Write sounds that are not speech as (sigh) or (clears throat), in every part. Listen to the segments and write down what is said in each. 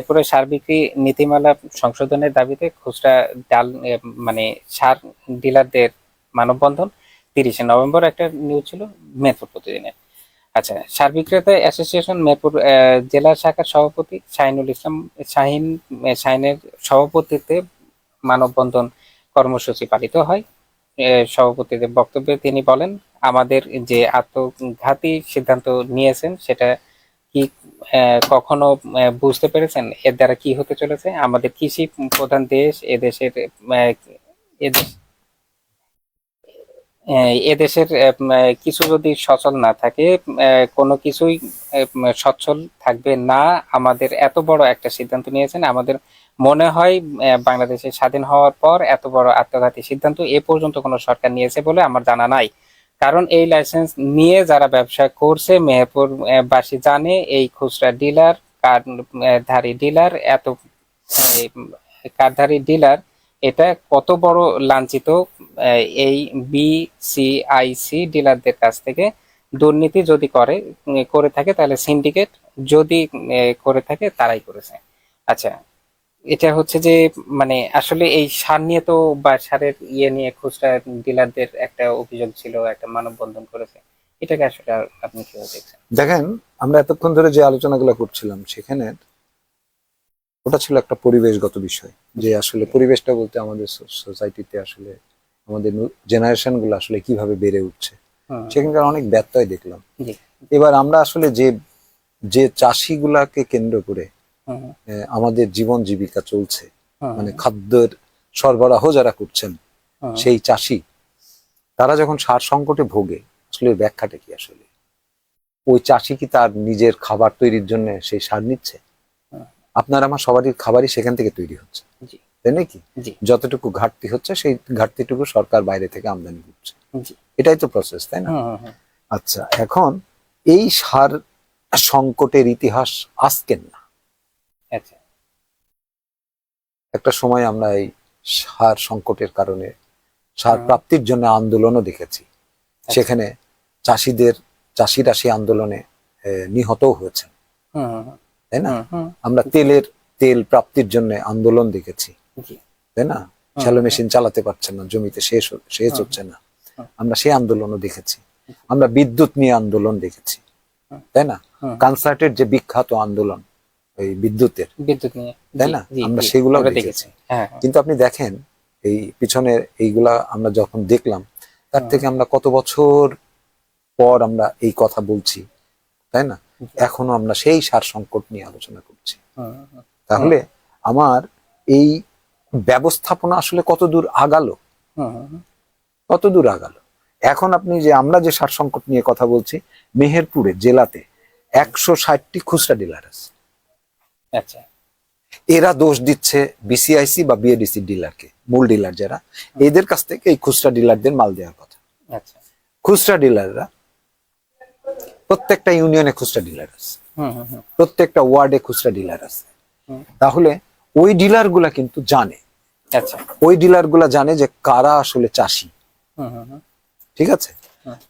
এরপরে সার বিক্রি নীতিমালা সংশোধনের দাবিতে খুচরা ডাল মানে সার ডিলারদের মানববন্ধন তিরিশে নভেম্বর একটা নিউজ ছিল মেরপুর প্রতিদিনের। আচ্ছা সার বিক্রেতা অ্যাসোসিয়েশন মেরপুর আহ, জেলা শাখার সভাপতি শাহিনুল ইসলাম শাহিন শাহিনের সভাপতিত্বে মানববন্ধন কর্মসূচি পালিত হয়। সভাপতিদের বক্তব্যে তিনি বলেন আমাদের যে আত্মঘাতী সিদ্ধান্ত নিয়েছেন সেটা কি কখনো বুঝতে পেরেছেন এর দ্বারা কি হতে চলেছে? আমাদের কৃষি প্রধান দেশ এদেশের এদেশ এদেশের কিছু যদি সচল না থাকে কোনো কিছুই সচ্ছল থাকবে না। আমাদের এত বড় একটা সিদ্ধান্ত নিয়েছেন। আমাদের মনে হয় আহ, বাংলাদেশের স্বাধীন হওয়ার পর এত বড় আত্মঘাতী সিদ্ধান্ত এ পর্যন্ত কোনো সরকার নিয়েছে বলে আমার জানা নাই। কারণ এই লাইসেন্স নিয়ে যারা ব্যবসা করছে, মেহেরপুর বাসী জানে এই খুচরা ডিলার কার্ডধারী ডিলার এত কার্ডধারী ডিলার এটা কত বড় লাঞ্ছিত এই বিসিআইসি ডিলারদের কাছ থেকে দুর্নীতি যদি করে করে থাকে, তাহলে সিন্ডিকেট যদি করে থাকে, তারাই করেছে। আচ্ছা এটা হচ্ছে যে মানে আসলে এই সার নিয়ে তো বা সারের ইয়ে নিয়ে খুচরা ডিলারদের একটা অভিযোগ ছিল একটা মানববন্ধন করেছে। এটাকে আসলে আপনি কীভাবে দেখছেন? দেখেন আমরা এতক্ষণ ধরে যে আলোচনাগুলো করছিলাম সেখানে ওটা ছিল একটা পরিবেশগত বিষয় যে আসলে পরিবেশটা বলতে আমাদের সোসাইটিতে আসলে আমাদের জেনারেশনগুলো আসলে কীভাবে বেড়ে উঠছে। সেখানকার অনেক ব্যত্যয় দেখলাম। এবার আমরা আসলে যে যে চাষিগুলাকে কেন্দ্র করে আমাদের জীবন জীবিকা চলছে। মানে খাদ্যের সরবরাহ যারা করছেন সেই চাষি তারা যখন সার সংকটে ভোগে আসলে ব্যাখ্যাটা কি আসলে? ওই চাষি কি তার নিজের খাবার তৈরির জন্য সেই সার নিচ্ছে? আপনার আমার সবারই খাবারই সেখান থেকে তৈরি হচ্ছে। তাই নাকি যতটুকু ঘাটতি হচ্ছে সেই ঘাটতিটুকু সরকার বাইরে থেকে আমদানি করছে। এটাই তো প্রসেস তাই না? আচ্ছা এখন এই সার সংকটের ইতিহাস আজকের না। আচ্ছা। একটা সময় আমরা এই সার সংকটের কারণে সার প্রাপ্তির জন্য আন্দোলনও দেখেছি। সেখানে চাষিদের চাষিরা সেই আন্দোলনে আহ, নিহতও হয়েছেন। তাই না? আমরা তেলের তেল প্রাপ্তির জন্য আন্দোলন দেখেছি। তাই না? শ্যালো মেশিন চালাতে পারছে না জমিতে শেষ শেষ হচ্ছে না। আমরা সেই আন্দোলনও দেখেছি। আমরা বিদ্যুৎ নিয়ে আন্দোলন দেখেছি। তাই না। কনসার্টের যে বিখ্যাত আন্দোলন ওই বিদ্যুতের বিদ্যুৎ নিয়ে। তাই না? আমরা আমরা দেখেছি। হ্যাঁ। কিন্তু আপনি দেখেন এই পিছনের এইগুলা আমরা যখন দেখলাম তার থেকে আমরা কত বছর পর আমরা এই কথা বলছি তাই না? এখনও আমরা সেই সার সংকট নিয়ে আলোচনা করছি। তাহলে আমার এই ব্যবস্থাপনা আসলে কত দূর আগালো? হুম, হুম, কত দূর আগালো? এখন আপনি যে আমরা যে সার সংকট নিয়ে কথা বলছি মেহেরপুরে জেলাতে একশো ষাটটি খুচরা ডিলার আছে। আচ্ছা। এরা দোষ দিচ্ছে বিসিআইসি বা বিএডিসি ডিলারকে মূল ডিলার যারা। এদের কাছ থেকে এই খুচরা ডিলারদের মাল দেওয়ার কথা। আচ্ছা। খুচরা ডিলাররা প্রত্যেকটা ইউনিয়নে খুচরা ডিলার আছে। প্রত্যেকটা ওয়ার্ডে খুচরা ডিলার আছে। তাহলে ওই ডিলারগুলা কিন্তু জানে। আচ্ছা। ওই ডিলারগুলা জানে যে কারা আসলে চাষি। ঠিক আছে?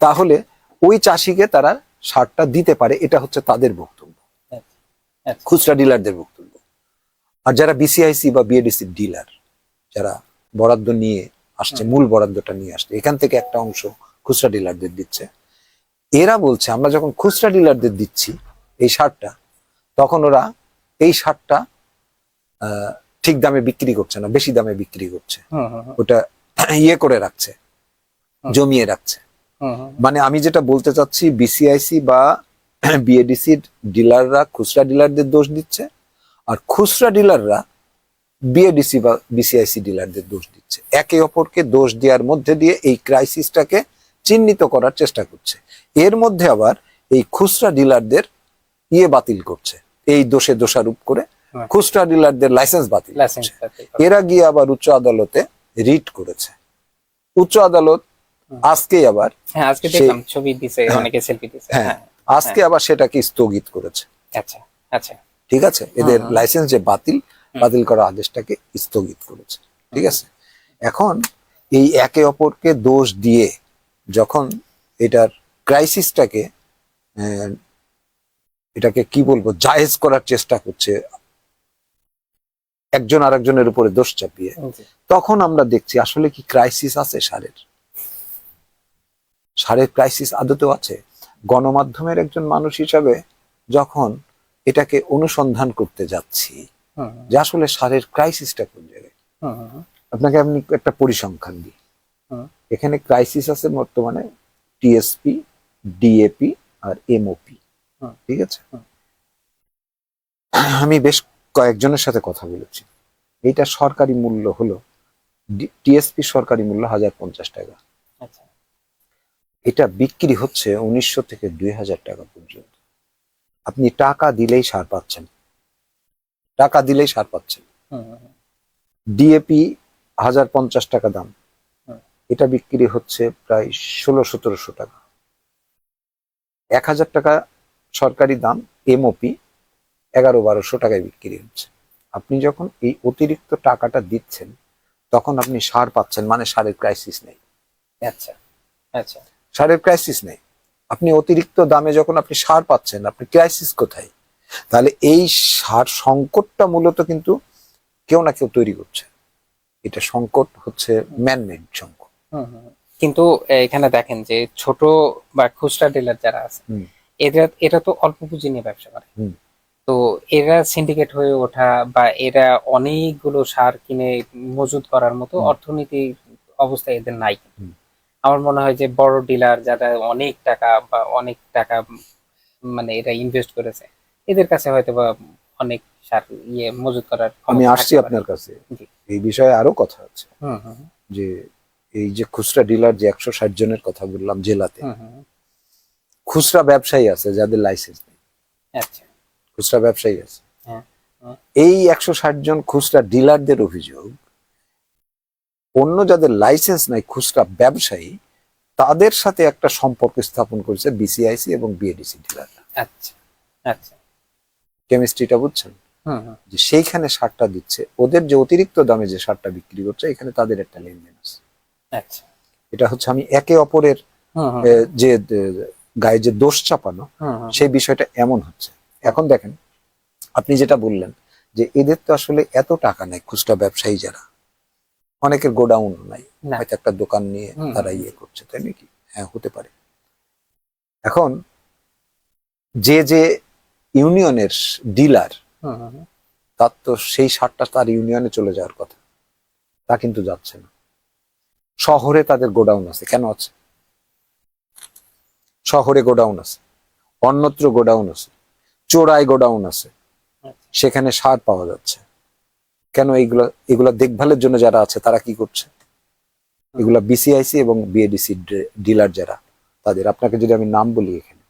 তাহলে ওই চাষিকে তারা সারটা দিতে পারে এটা হচ্ছে তাদের বক্তব্য খুচরা ডিলারদের বক্তব্য আর যারা বিসিআইসি বা বিএডিসি ডিলার যারা বরাদ্দ নিয়ে আসছে মূল বরাদ্দটা নিয়ে আসছে এখান থেকে একটা অংশ খুচরা ডিলারদের দিচ্ছে। এরা বলছে আমরা যখন খুচরা ডিলারদের দিচ্ছি এই সারটা তখন ওরা এই সারটা ঠিক দামে বিক্রি করছে না বেশি দামে বিক্রি করছে। ওটা ইয়ে করে রাখছে জমিয়ে রাখছে। মানে আমি যেটা বলতে চাচ্ছি বিসিআইসি বা (clears throat) বিএডিসির ডিলাররা খুচরা ডিলারদের দোষ দিচ্ছে আর খুচরা ডিলাররা বিএডিসি বা বিসিআইসি ডিলারদের দোষ দিচ্ছে। একে অপরকে দোষ দেওয়ার মধ্যে দিয়ে এই ক্রাইসিসটাকে চিহ্নিত করার চেষ্টা করছে। এর মধ্যে আবার এই খুচরা ডিলারদের ইয়ে বাতিল করছে। এই দোষে দোষারোপ করে খুচরা ডিলারদের লাইসেন্স বাতিল। এরা গিয়ে আবার উচ্চ আদালতে রিট করেছে। উচ্চ আদালত হুম। আজকেই আবার হ্যাঁ আজকে দেখলাম ছবি দিছে হ্যাঁ। অনেকে সেলফি দিছে। হ্যাঁ হ্যাঁ। আজকে আবার সেটাকে স্থগিত করেছে। আচ্ছা আচ্ছা। ঠিক আছে? এদের লাইসেন্স যে বাতিল বাতিল করা আদেশটাকে স্থগিত করেছে। ঠিক আছে? এখন এই একে অপরকে দোষ দিয়ে যখন এটার ক্রাইসিসটাকে এটাকে কি বলব জায়েজ করার চেষ্টা করছে একজন আরেকজনের উপরে দোষ চাপিয়ে তখন আমরা দেখছি আসলে কি ক্রাইসিস আছে সারের? সারের ক্রাইসিস আদতেও আছে? গণমাধ্যমের একজন মানুষ হিসাবে যখন এটাকে অনুসন্ধান করতে যাচ্ছি হুম যে আসলে সারের ক্রাইসিসটা কোন জায়গায়? হুম হুম আপনাকে আমি একটা পরিসংখ্যান দিই। এখানে ক্রাইসিস আছে বর্তমানে টিএসপি ডিএপি আর এমওপি ঠিক আছে? আমি বেশ কয়েকজনের সাথে কথা বলেছি। এইটা সরকারি মূল্য হলো টিএসপি সরকারি মূল্য হাজার পঞ্চাশ টাকা। এটা বিক্রি হচ্ছে উনিশশো থেকে দুই হাজার টাকা পর্যন্ত। আপনি টাকা দিলেই সার পাচ্ছেন। টাকা দিলেই সার পাচ্ছেন। ডিএপি হাজার পঞ্চাশ টাকা দাম। এটা বিক্রি হচ্ছে প্রায় ষোলো সতেরোশো টাকা। এক হাজার টাকা সরকারি দাম এমওপি এগারো বারোশো টাকায় বিক্রি হচ্ছে। আপনি যখন এই অতিরিক্ত টাকাটা দিচ্ছেন তখন আপনি সার পাচ্ছেন মানে সারের ক্রাইসিস নেই। আচ্ছা আচ্ছা। সারের ক্রাইসিস নেই আপনি অতিরিক্ত দামে যখন আপনি সার পাচ্ছেন আপনি ক্রাইসিস কোথায় তাহলে এই সার সংকটটা মূলত কিন্তু কেউ না কেউ তৈরি করছে এটা সংকট হচ্ছে ম্যানমেড সংকট। কিন্তু এখানে দেখেন যে ছোট বা খুচরা ডিলার যারা আছে। এরা এটা তো অল্প পুঁজি নিয়ে ব্যবসা করে তো এরা সিন্ডিকেট হয়ে ওঠা বা এরা অনেকগুলো সার কিনে মজুত করার মতো হুম। অর্থনীতি অবস্থা এদের নাই। আমার মনে হয় যে বড় ডিলার যারা অনেক টাকা বা অনেক টাকা মানে এরা ইনভেস্ট করেছে এদের কাছে হয়তো বা অনেক সার ইয়ে মজুত করার আমি আসছি আপনার কাছে। এই বিষয়ে আরও কথা আছে। হুম হুম হুম, যে এই যে খুচরা ডিলার যে একশো ষাট জনের কথা বললাম জেলাতে। খুচরা ব্যবসায়ী আছে যাদের লাইসেন্স নেই। আচ্ছা। খুচরা ব্যবসায়ী আছে। হ্যাঁ। এই একশো ষাট জন খুচরা ডিলারদের অভিযোগ অন্য যাদের লাইসেন্স নাই খুচরা ব্যবসায়ী তাদের সাথে একটা সম্পর্ক স্থাপন করেছে বিসিআইসি এবং বিএডিসি ডিলার আচ্ছা আচ্ছা। কেমিস্ট্রিটা বুঝছেন? যে সেইখানে সারটা দিচ্ছে ওদের যে অতিরিক্ত দামে যে সারটা বিক্রি করছে এখানে তাদের একটা লেনদেন আছে। আচ্ছা। এটা হচ্ছে আমি একে অপরের যে গায়ে যে দোষ চাপানো সেই বিষয়টা এমন হচ্ছে। এখন দেখেন আপনি যেটা বললেন যে এদের তো আসলে এত টাকা নেই খুচরা ব্যবসায়ী যারা। অনেকের গোডাউন নাই। হয়তো একটা দোকান নিয়ে তারা ইয়ে করছে তাই নাকি? হ্যাঁ হতে পারে। এখন যে যে ইউনিয়নের ডিলার। তার তো সেই সারটা তার ইউনিয়নে চলে যাওয়ার কথা। তা কিন্তু যাচ্ছে না। শহরে তাদের গোডাউন আছে। কেন আছে? শহরে গোডাউন আছে। অন্যত্র গোডাউন আছে। চোরাই গোডাউন আছে। আচ্ছা। সেখানে সার পাওয়া যাচ্ছে। কেন এইগুলা এগুলা দেখভালের জন্য যারা আছে তারা কি করছে? এগুলা বিসিআইসি এবং বিএডিসি ডিলার যারা তাদের আপনাকে যদি আমি নাম বলি এখানে।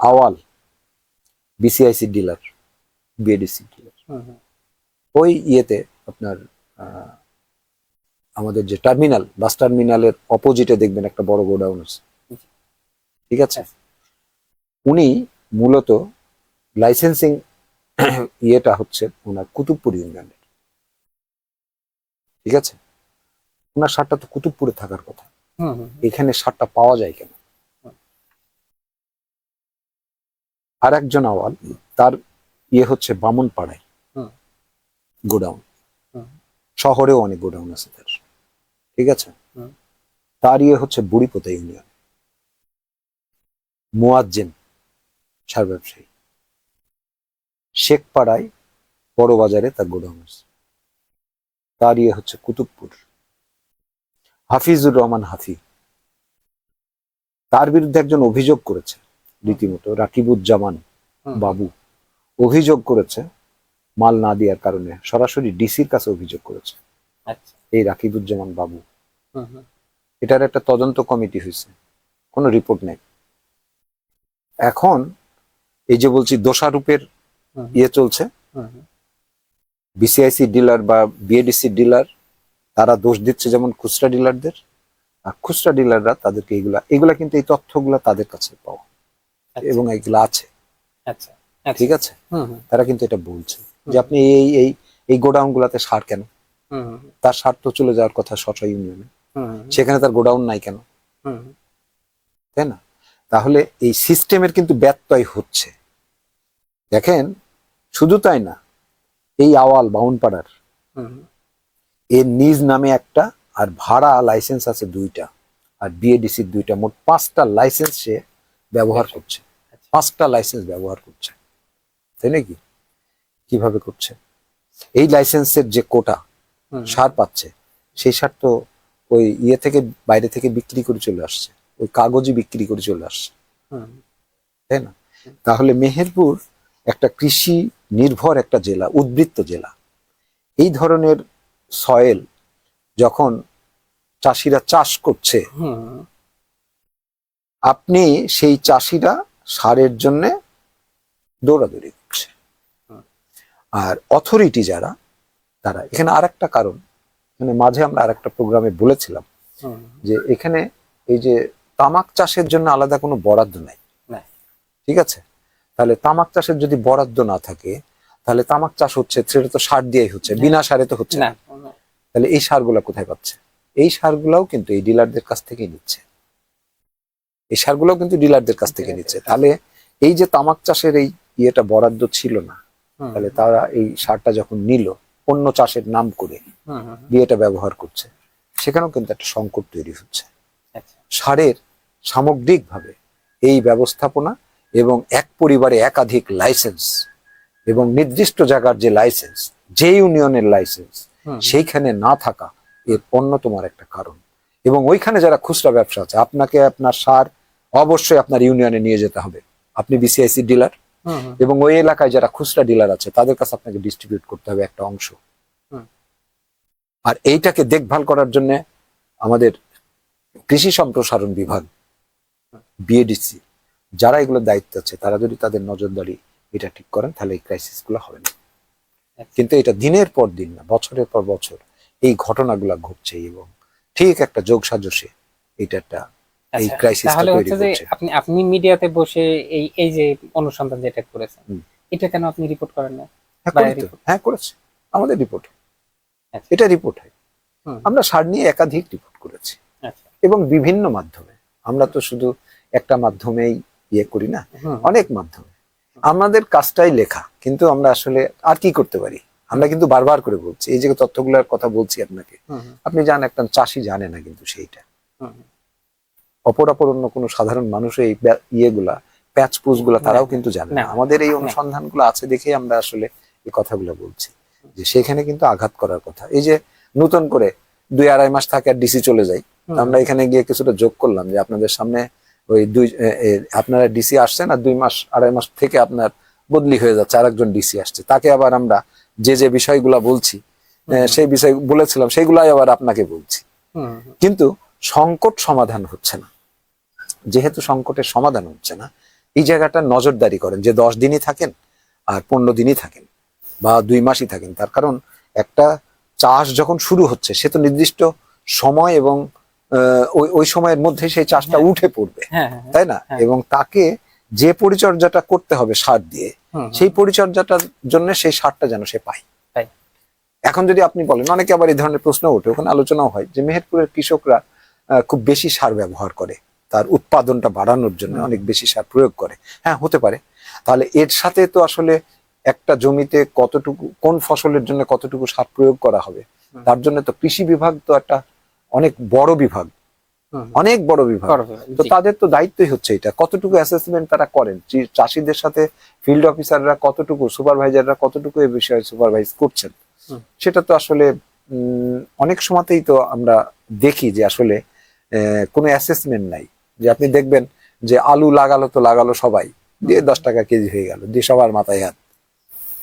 Awal BCIC dealer BADC dealer. ওই ইয়েতে আপনার আমাদের যে টার্মিনাল বাস টার্মিনালের অপোজিটে দেখবেন একটা বড় গোডাউন আছে। ঠিক আছে? উনি মূলত লাইসেন্সিং (coughs) ইয়েটা হচ্ছে ওনার কুতুবপুর ইউনিয়নের। ঠিক আছে? ওনার সারটা তো কুতুবপুরে থাকার কথা। এখানে সারটা পাওয়া যায় কেন? আর একজন আওয়াল তার ইয়ে হচ্ছে বামন পাড়ায় গোডাউন। শহরেও অনেক গোডাউন আছে তার। ঠিক আছে? তার ইয়ে হচ্ছে বুড়িপোতা ইউনিয়ন। মোয়াজ্জেম সার ব্যবসায়ী। শেখপাড়ায় বড় বাজারে তার গোডাউন আছে। তার ইয়ে হচ্ছে কুতুবপুর। হাফিজুর রহমান হাফি। তার বিরুদ্ধে একজন অভিযোগ করেছে রীতিমতো রাকিবুজ্জামান। বাবু। অভিযোগ করেছে মাল না দেওয়ার কারণে। সরাসরি ডিসির কাছে অভিযোগ করেছে আচ্ছা। এই রাকিবুজ্জামান বাবু। এটার একটা তদন্ত কমিটি হয়েছে কোনো রিপোর্ট নেই। এখন এই যে বলছি দোষারূপের ইয়ে চলছে। B C I C dealer বা B A D C dealer তারা দোষ দিচ্ছে যেমন খুচরা ডিলারদের আর খুচরা ডিলাররা তাদেরকে এগুলা এগুলা কিন্তু এই তথ্যগুলা তাদের কাছে পাওয়া। আচ্ছা, এবং এগুলা আছে। আচ্ছা আচ্ছা। ঠিক আছে? তারা কিন্তু এটা বলছে। যে আপনি এই এই এই গোডাউন গুলাতে সার কেন? তার সার তো চলে যাওয়ার কথা সচা ইউনিয়নে। সেখানে তার গোডাউন নাই কেন। তাই না? তাহলে এই সিস্টেমের কিন্তু ব্যত্যয় হচ্ছে। দেখেন শুধু তাই না এই আওয়াল বাউনপাড়ার এর নিজ নামে একটা আর ভাড়া লাইসেন্স আছে দুইটা আর বিএডিসির দুইটা মোট পাঁচটা লাইসেন্স সে ব্যবহার করছে। আচ্ছা। পাঁচটা লাইসেন্স ব্যবহার করছে। তাই নাকি? কীভাবে করছে? এই লাইসেন্সের যে কোটা সার পাচ্ছে সেই সার তো ওই ইয়ে থেকে বাইরে থেকে বিক্রি করে চলে আসছে ওই কাগজই বিক্রি করে চলে আসছে। তাই না? তাহলে মেহেরপুর একটা কৃষি নির্ভর একটা জেলা উদ্বৃত্ত জেলা। এই ধরনের সয়েল যখন চাষিরা চাষ করছে আপনি সেই চাষিরা সারের জন্য দৌড়াদৌড়ি করছে। আর অথরিটি যারা তারা এখানে আর একটা কারণ মানে মাঝে আমরা আর একটা প্রোগ্রামে বলেছিলাম যে এখানে এই যে তামাক চাষের জন্য আলাদা কোনো বরাদ্দ নাই। ঠিক আছে? তাহলে তামাক চাষের যদি বরাদ্দ না থাকে তাহলে তামাক চাষ হচ্ছে সেটা তো সার দিয়েই হচ্ছে বিনা সারে তো হচ্ছে না। তাহলে এই সারগুলা কোথায় পাচ্ছে? এই সারগুলাও কিন্তু এই ডিলারদের কাছ থেকেই নিচ্ছে। এই সারগুলাও কিন্তু ডিলারদের কাছ থেকে নিচ্ছে। তাহলে এই যে তামাক চাষের এই ইয়েটা বরাদ্দ ছিল না তাহলে তারা এই সারটা যখন নিল অন্য চাষের নাম করে হুম, ব্যবহার করছে। সেখানেও কিন্তু একটা সংকট তৈরি হচ্ছে। আচ্ছা। সারের সামগ্রিকভাবে এই ব্যবস্থাপনা এবং এক পরিবারে একাধিক লাইসেন্স এবং নির্দিষ্ট জায়গার যে লাইসেন্স যে ইউনিয়নের লাইসেন্স সেইখানে না থাকা এর অন্যতম একটা কারণ। এবং ওইখানে যারা খুচরা ব্যবসা আছে আপনাকে আপনার সার অবশ্যই আপনার ইউনিয়নে নিয়ে যেতে হবে। আপনি বিসিআইসি ডিলার এবং ওই এলাকায় যারা খুচরা ডিলার আছে তাদের কাছে আপনাকে ডিস্ট্রিবিউট করতে হবে একটা অংশ। আর এইটাকে দেখভাল করার জন্য আমাদের কৃষি সম্প্রসারণ বিভাগ বিএডিসি যারা এগুলোর দায়িত্ব আছে তারা যদি তাদের নজরদারি এটা ঠিক করেন তাহলে এই ক্রাইসিসগুলো হবে না। আচ্ছা। কিন্তু এটা দিনের পর দিন না বছরের পর বছর এই ঘটনাগুলো ঘটছে এবং ঠিক একটা যোগ সাজসে এটা একটা এই আচ্ছা, ক্রাইসিসটা তৈরি করছে। আপনি আপনি মিডিয়াতে বসে এই এই যে অনুসন্ধান যেটা করেছেন এটা কেন আপনি রিপোর্ট করেন না? হ্যাঁ বাইরে করি তো। report। হ্যাঁ করেছে। আমাদের রিপোর্ট আচ্ছা। এটা রিপোর্ট হয়। আমরা সার নিয়ে একাধিক রিপোর্ট করেছি। আচ্ছা। এবং বিভিন্ন মাধ্যমে। আমরা তো শুধু একটা মাধ্যমেই ইয়ে করি না? অনেক মাধ্যমে। আমাদের কাজটাই লেখা কিন্তু আমরা আসলে আর কি করতে পারি? আমরা কিন্তু বারবার করে বলছি এই যে তথ্যগুলোর কথা বলছি আপনাকে হুম, আপনি জানেন একটা চাষি জানে না কিন্তু সেইটা। অপর অপর অন্য কোনো সাধারণ মানুষ এই ইয়েগুলা প্যাচ পুচগুলা তারাও কিন্তু জানে না। আমাদের এই অনুসন্ধানগুলো আছে দেখে আমরা আসলে এই কথাগুলো বলছি যে সেখানে কিন্তু আঘাত করার কথা। এই যে নতুন করে দুই আড়াই মাস থাকে আর ডিসি চলে যায় হুম, আমরা এখানে গিয়ে কিছুটা যোগ করলাম যে আপনাদের সামনে ওই দুই আপনারা ডিসি আসছেন আর দুই মাস আড়াই মাস থেকে আপনার বদলি হয়ে যাচ্ছে আরেকজন ডিসি আসছে। তাকে আবার আমরা যে যে বিষয়গুলা বলছি সেই বিষয় বলেছিলাম সেইগুলাই আবার আপনাকে বলছি। কিন্তু সংকট সমাধান হচ্ছে না। যেহেতু সংকটের সমাধান হচ্ছে না এই জায়গাটা নজরদারি করেন যে দশ দিনই থাকেন আর পনেরো দিনই থাকেন বা দুই মাসই থাকেন। তার কারণ একটা চাষ যখন শুরু হচ্ছে সে তো নির্দিষ্ট সময় এবং ওই ওই সময়ের মধ্যে সেই চাষটা হ্যাঁ। উঠে পড়বে হ্যাঁ হ্যাঁ, তাই না। এবং তাকে যে পরিচর্যাটা করতে হবে সার দিয়ে সেই পরিচর্যাটার জন্য সেই সারটা যেন সে পায়। পায়। এখন যদি আপনি বলেন অনেকে আবার এই ধরনের প্রশ্ন ওঠে ওখানে আলোচনাও হয় যে মেহেরপুরের কৃষকরা খুব বেশি সার ব্যবহার করে তার উৎপাদনটা বাড়ানোর জন্য অনেক বেশি সার প্রয়োগ করে। হ্যাঁ হতে পারে। তাহলে এর সাথে তো আসলে একটা জমিতে কতটুকু কোন ফসলের জন্য কতটুকু সার প্রয়োগ করা হবে তার জন্য তো কৃষি বিভাগ তো একটা অনেক বড় বিভাগ। অনেক বড় বিভাগ। তো তাদের তো দায়িত্বই হচ্ছে এটা। কতটুকু অ্যাসেসমেন্ট তারা করেন? চাষিদের সাথে ফিল্ড অফিসাররা কতটুকু সুপারভাইজাররা কতটুকু এই বিষয়ে সুপারভাইজ করছেন? সেটা তো আসলে অনেক সময়তেই তো আমরা দেখি যে আসলে আহ, কোনো অ্যাসেসমেন্ট নাই। যে আপনি দেখবেন যে আলু লাগালো তো লাগালো সবাই। দিয়ে দশ টাকা কেজি হয়ে গেল দিয়ে সবার মাথায় হাত।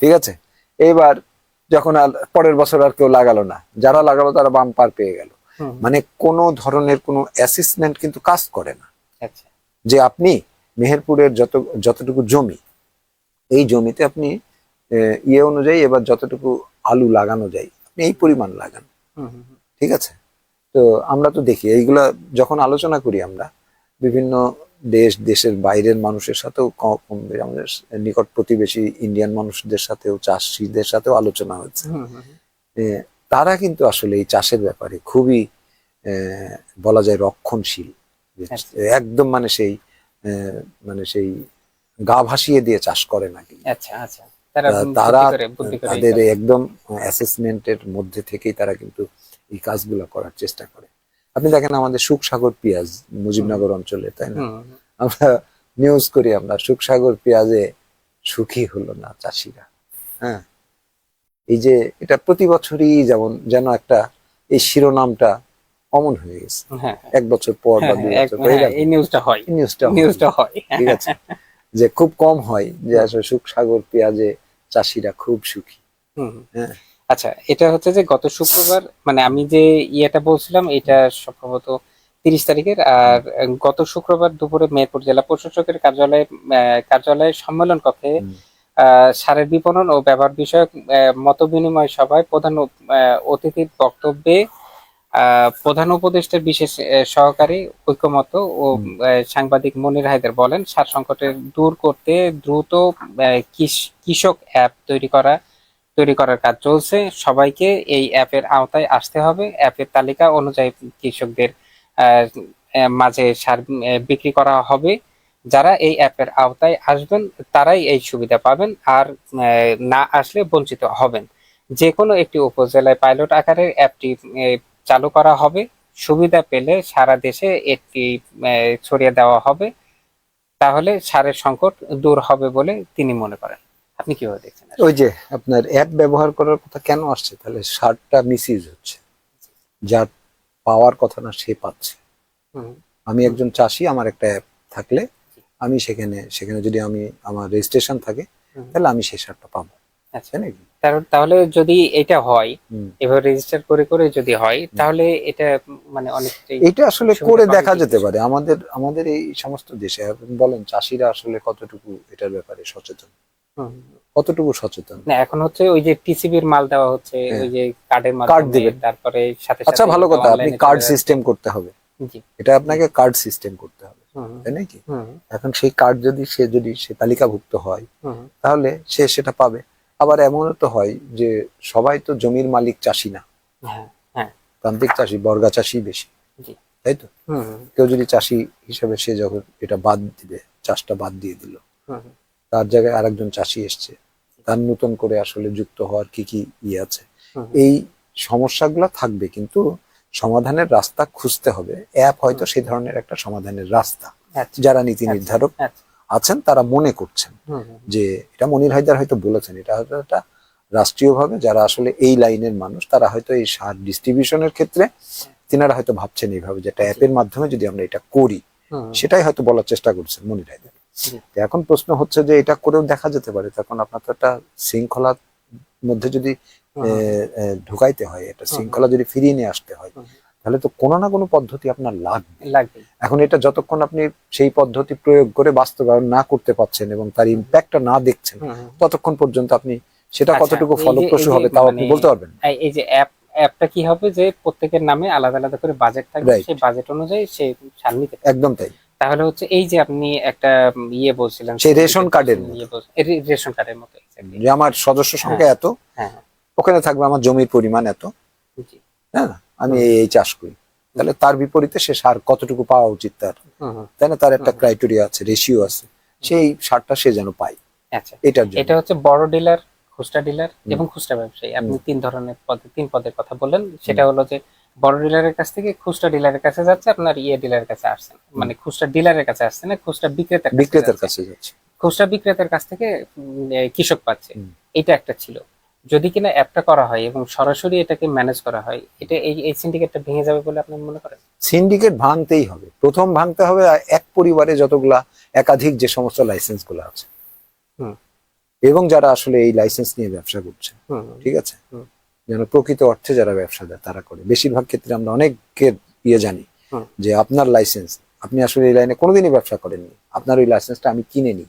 ঠিক আছে? এইবার যখন আর পরের বছর আর কেউ লাগালো না যারা লাগালো তারা বাম পার পেয়ে গেল। মানে কোনো ধরনের কোনো অ্যাসেসমেন্ট কিন্তু কাজ করে না। আচ্ছা। যে আপনি মেহেরপুরের যত যতটুকু জমি এই জমিতে আপনি ইয়ে অনুযায়ী এবার যতটুকু আলু লাগানো যায় আপনি এই পরিমাণ লাগান। ঠিক আছে? তো আমরা তো দেখি এইগুলা যখন আলোচনা করি আমরা বিভিন্ন দেশ দেশের বাইরের মানুষের সাথেও কম আমাদের নিকট প্রতিবেশী ইন্ডিয়ান মানুষদের সাথেও চাষিদের সাথেও আলোচনা হচ্ছে তারা কিন্তু আসলে এই চাষের ব্যাপারে খুবই আহ, বলা যায় রক্ষণশীল। আচ্ছা। একদম মানে সেই মানে সেই গা ভাসিয়ে দিয়ে চাষ করে নাকি। আচ্ছা আচ্ছা। তারা তাদের একদম অ্যাসেসমেন্টের মধ্যে থেকেই তারা কিন্তু এই কাজগুলো করার চেষ্টা করে। আপনি দেখেন আমাদের সুখসাগর পেঁয়াজ মুজিবনগর অঞ্চলে তাই না? আমরা নিউজ করি আমরা সুখসাগর পেঁয়াজে সুখী হলো না চাষিরা হ্যাঁ? এই যে এটা প্রতি বছরই যেমন যেন একটা এই শিরোনামটা অমন হয়ে গেছে। হ্যাঁ এক বছর পর বা হ্যাঁ, দুই বছর হ্যাঁ, এই নিউজটা হয়। নিউজটা নিউজটা হয়। ঠিক আছে। যে খুব কম হয় যে আসলে সুখ সাগর পেঁয়াজে চাষিরা খুব সুখী। হুম। হ্যাঁ। আচ্ছা এটা হচ্ছে যে গত শুক্রবার মানে আমি যে ইয়েটা বলছিলাম এটা সম্ভবত তিরিশ তারিখের আর গত শুক্রবার দুপুরে মেহেরপুর জেলা প্রশাসকের কার্যালয়ে আহ, কার্যালয়ে সম্মেলন কক্ষে সারের বিপণন ও ব্যবহার বিষয়ক মত বিনিময় সভায় প্রধান অতিথির বক্তব্যে প্রধান উপদেষ্টার বিশেষ সহকারী ঐক্যমত ও সাংবাদিক মনির হায়দার বলেন সার সংকটের দূর করতে দ্রুত কৃষ- কৃষক অ্যাপ তৈরি করা তৈরি করার কাজ চলছে। সবাইকে এই অ্যাপের আওতায় আসতে হবে। অ্যাপের তালিকা অনুযায়ী কৃষকদের মাঝে সার বিক্রি করা হবে। যারা এই অ্যাপের আওতায় আসবেন তারাই এই সুবিধা পাবেন আর না আসলে বঞ্চিত হবেন। যে কোনো একটি উপজেলায় পাইলট আকারে অ্যাপটি চালু করা হবে। সুবিধা পেলে সারা দেশে একটি ছড়িয়ে দেওয়া হবে। তাহলে সারের সংকট দূর হবে বলে তিনি মনে করেন। আপনি কীভাবে দেখছেন ওই যে আপনার অ্যাপ ব্যবহার করার কথা কেন আসছে? তাহলে সারটা মিসইউজ হচ্ছে। যার পাওয়ার কথা না সে পাচ্ছে। আমি একজন চাষি আমার একটা অ্যাপ থাকলে আমি সেখানে সেখানে যদি আমি আমার রেজিস্ট্রেশন থাকে তাহলে আমি সেই সারটা পাবো। আচ্ছা। নাকি? তাহলে যদি এটা হয় এভাবে রেজিস্টার করে করে যদি হয় তাহলে এটা মানে অনেকটাই এটা আসলে করে দেখা যেতে পারে। আমাদের আমাদের এই সমস্ত দেশে বলেন চাষিরা আসলে কতটুকু এটার ব্যাপারে সচেতন। কতটুকু সচেতন? না এখন হচ্ছে ওই যে টিসিবির মাল দেওয়া হচ্ছে হ্যাঁ। ওই যে কার্ডের মাধ্যমে। তারপরে সাথে আচ্ছা ভালো কথা। আপনি কার্ড সিস্টেম করতে হবে। এটা আপনাকে কার্ড সিস্টেম করতে হবে তাই নাকি এখন সেই কার্ড যদি সে যদি সে তালিকাভুক্ত হয় তাহলে সে সেটা পাবে। আবার এমনও তো হয় যে সবাই তো জমির মালিক চাষি না। হ্যাঁ হ্যাঁ। প্রান্তিক চাষি বর্গা চাষি বেশি। তাই তো? কেউ যদি চাষি হিসেবে সে যখন এটা বাদ দিবে চাষটা বাদ দিয়ে দিল তার জায়গায় আরেকজন চাষি এসছে তার নতুন করে আসলে যুক্ত হওয়ার কি কি ইয়ে আছে? এই সমস্যাগুলো থাকবে কিন্তু সমাধানের রাস্তা খুঁজতে হবে। অ্যাপ হয়তো সেই ধরনের একটা সমাধানের রাস্তা। আচ্ছা, যারা নীতি নির্ধারক আচ্ছা, আছেন তারা মনে করছেন যে এটা মনির হায়দার হয়তো বলেছেন এটা হয়তো একটা রাষ্ট্রীয়ভাবে যারা আসলে এই লাইনের মানুষ তারা হয়তো এই সার ডিস্ট্রিবিউশনের ক্ষেত্রে তিনারা হয়তো ভাবছেন এইভাবে যে একটা অ্যাপের মাধ্যমে যদি আমরা এটা করি সেটাই হয়তো বলার চেষ্টা করছেন মনির হায়দার। এখন প্রশ্ন হচ্ছে যে এটা করেও দেখা যেতে পারে তখন আপনার তো একটা শৃঙ্খলার মধ্যে যদি এ, এ, ঢুকাইতে হয় একটা শৃঙ্খলা যদি ফিরিয়ে নিয়ে আসতে হয় তাহলে তো কোনো না কোনো পদ্ধতি আপনার লাগবে। লাগবে। এখন এটা যতক্ষণ আপনি সেই পদ্ধতি প্রয়োগ করে বাস্তবায়ন না করতে পারছেন এবং তার ইম্প্যাক্টটা না দেখছেন। ততক্ষণ পর্যন্ত আপনি সেটা আচ্ছা, কতটুকু ফলপ্রসূ হবে তাও আপনি মানে- বলতে পারবেন। এই- যে অ্যাপ অ্যাপটা কি হবে যে প্রত্যেকের নামে আলাদা আলাদা করে বাজেট থাকবে. সেই বাজেট অনুযায়ী সে সার নিতে একদম তাই। তাহলে হচ্ছে এই যে আপনি একটা ইয়ে বলছিলেন সেই রেশন কার্ডের। ইয়ে বলছিলেন, এই রে- রেশন কার্ডের মতো যে আমার সদস্য সংখ্যা এত হ্যাঁ হ্যাঁ, ওখানে থাকবে আমার জমির পরিমাণ এত। হ্যাঁ আমি এই চাষ করি। তাহলে তার বিপরীতে সে সার কতটুকু পাওয়া উচিত তার? তাই না? তার একটা ক্রাইটেরিয়া আছে রেশিও আছে। সেই সারটা সে যেন পায়। আচ্ছা। এটার জন্য। এটা হচ্ছে বড় ডিলার খুচরা ডিলার এবং খুচরা ব্যবসায়ী। আপনি তিন ধরনের পদ তিন পদের কথা বললেন। সেটা হলো যে বড় ডিলারের কাছ থেকে খুচরা ডিলারের কাছে যাচ্ছে আপনার ইয়ে ডিলারের কাছে আসছেন মানে খুচরা ডিলারের কাছে আসছে না খুচরা বিক্রেতার বিক্রেতার। কাছে যাচ্ছে। খুচরা বিক্রেতার কাছ থেকে কৃষক পাচ্ছে। এটা একটা ছিল। যদি কিনা অ্যাপটা করা হয় এবং সরাসরি এটাকে ম্যানেজ করা হয় এটা এই এই সিন্ডিকেটটা ভেঙে যাবে বলে আপনি মনে করেন? সিন্ডিকেট ভাঙতেই হবে। প্রথম ভাঙতে হবে এক পরিবারে যতগুলা একাধিক যে সমস্ত লাইসেন্সগুলো আছে। হুম। এবং যারা আসলে এই লাইসেন্স নিয়ে ব্যবসা করছে। হুম, ঠিক আছে? হুম। যেন প্রকৃত অর্থে যারা ব্যবসা দেয় তারা করে। বেশিরভাগ ক্ষেত্রে আমরা অনেকের ইয়ে জানি যে আপনার লাইসেন্স আপনি আসলে এই লাইনে কোনোদিনই ব্যবসা করেননি। আপনার ওই লাইসেন্সটা আমি কিনে নিই।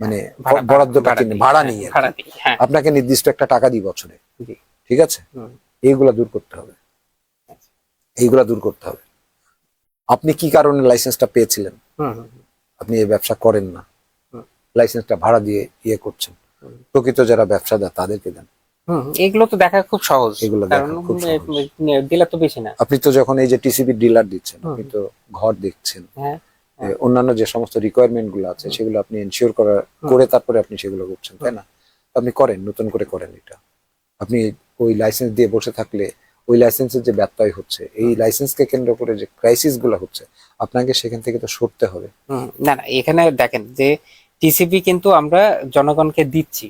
মানে বরাদ্দটা ভাড়া কিনে ভাড়া হ্যাঁ, দিই, হ্যাঁ। আপনাকে নির্দিষ্ট একটা টাকা দিই বছরে। ঠিক আছে? এইগুলা দূর করতে হবে। এইগুলা দূর করতে হবে। আপনি কি কারণে লাইসেন্সটা পেয়েছিলেন? আপনি এই ব্যবসা করেন না। লাইসেন্সটা ভাড়া দিয়ে ইয়ে করছেন। প্রকৃত যারা ব্যবসাদার তাদেরকে দেন। হুম, এগুলো তো দেখা খুব সহজ। এগুলো ডিলার তো বেশি না। আপনি তো যখন এই যে টিসিবি ডিলার দিচ্ছেন আপনি তো ঘর দেখছেন। হ্যাঁ অন্যান্য যে সমস্ত রিকোয়ারমেন্টগুলো আছে সেগুলো আপনি এনশিওর করা করে তারপরে আপনি সেগুলো করছেন তাই না? আপনি করেন নতুন করে করেন এটা। আপনি ওই লাইসেন্স দিয়ে বসে থাকলে ওই লাইসেন্সের যে ব্যত্যয় হচ্ছে এই লাইসেন্সকে কেন্দ্র করে যে ক্রাইসিসগুলো হচ্ছে আপনাকে সেখান থেকে তো সরতে হবে। না না এখানে দেখেন যে টিসিবি কিন্তু আমরা জনগণকে দিচ্ছি।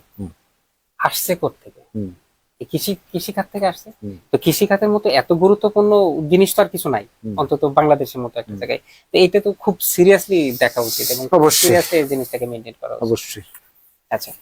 আসছে থেকে কৃষি কৃষি খাত থেকে আসছে? তো কৃষি খাতের মতো এত গুরুত্বপূর্ণ জিনিস তো আর কিছু নাই। অন্তত বাংলাদেশের মতো একটা জায়গায়। তো এটা তো খুব সিরিয়াসলি দেখা উচিত এবং অবশ্যই। সিরিয়াসলি এই জিনিসটাকে মেনটেন করা অবশ্যই। আচ্ছা।